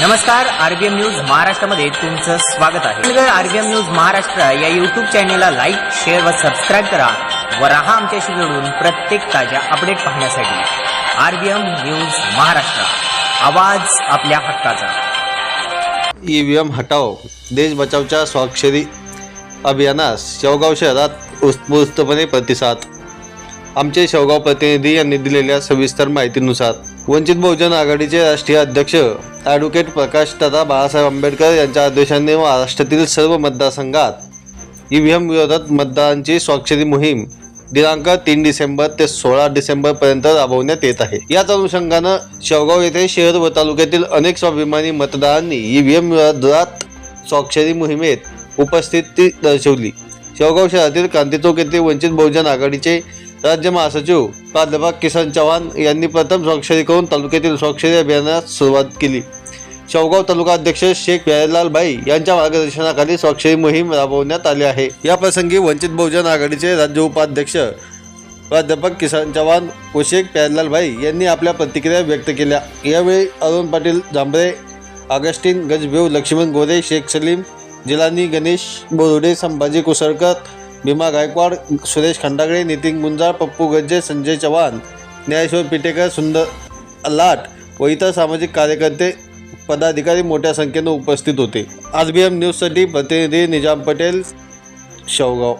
नमस्कार RBM news महाराष्ट्रामध्ये तुमचं स्वागत आहे. आरबीएम न्यूज महाराष्ट्र या युट्यूब चॅनेलला लाईक शेअर व सबस्क्राईब करा व राहा आमच्याशी जोडून प्रत्येक ताज्या अपडेट पाहण्यासाठी. RBM news Maharashtra. आवाज आपल्या हक्काचा. ईव्हीएम हटाओ देश बचावच्या स्वाक्षरी अभियानास शेवगाव शहरात उत्स्फूर्तपणे प्रतिसाद. आमचे शेवगाव प्रतिनिधी यांनी दिलेल्या सविस्तर माहितीनुसार वंचित बहुजन आघाडीचे राष्ट्रीय अध्यक्ष ॲडव्होकेट प्रकाश दादा बाळासाहेब आंबेडकर यांच्या आदेशाने महाराष्ट्रातील सर्व मतदारसंघात ईव्हीएम विरोधात मतदारांची स्वाक्षरी मोहीम दिनांक तीन डिसेंबर ते सोळा डिसेंबरपर्यंत राबवण्यात येत आहे. याच अनुषंगानं शेवगाव येथे शहर व तालुक्यातील अनेक स्वाभिमानी मतदारांनी ईव्हीएम विरोधात स्वाक्षरी मोहिमेत उपस्थिती दर्शवली. शेवगाव शहरातील क्रांती चौक येथे वंचित बहुजन आघाडीचे राज्य महासचिव प्राध्यापक किसन चव्हाण यांनी प्रथम स्वाक्षरी करून तालुक्यातील स्वाक्षरी अभियानास सुरुवात केली. शेवगाव तालुका अध्यक्ष शेख प्यारेलाल भाई यांच्या मार्गदर्शनाखाली स्वाक्षरी मोहीम राबवण्यात आली आहे. या प्रसंगी वंचित बहुजन आघाडीचे राज्य उपाध्यक्ष प्राध्यापक किसान चव्हाण व शेख प्यारेलाल भाई यांनी आपल्या प्रतिक्रिया व्यक्त केल्या. यावेळी अरुण पाटील जांभरे ऑगस्टिन गजभेव लक्ष्मण गोरे शेख सलीम जिलानी गणेश बोरुडे संभाजी कुसळकर भीमा गायकवाड सुरेश खंडागळे नितीन गुंजाळ पप्पू गज्जे संजय चव्हाण ज्ञानेश्वर पिटेकर सुंदर लाट व इतर सामाजिक कार्यकर्ते पदाधिकारी मोठ्या संख्येनं उपस्थित होते. आर बी एम न्यूजसाठी प्रतिनिधी निजाम पटेल शेवगाव.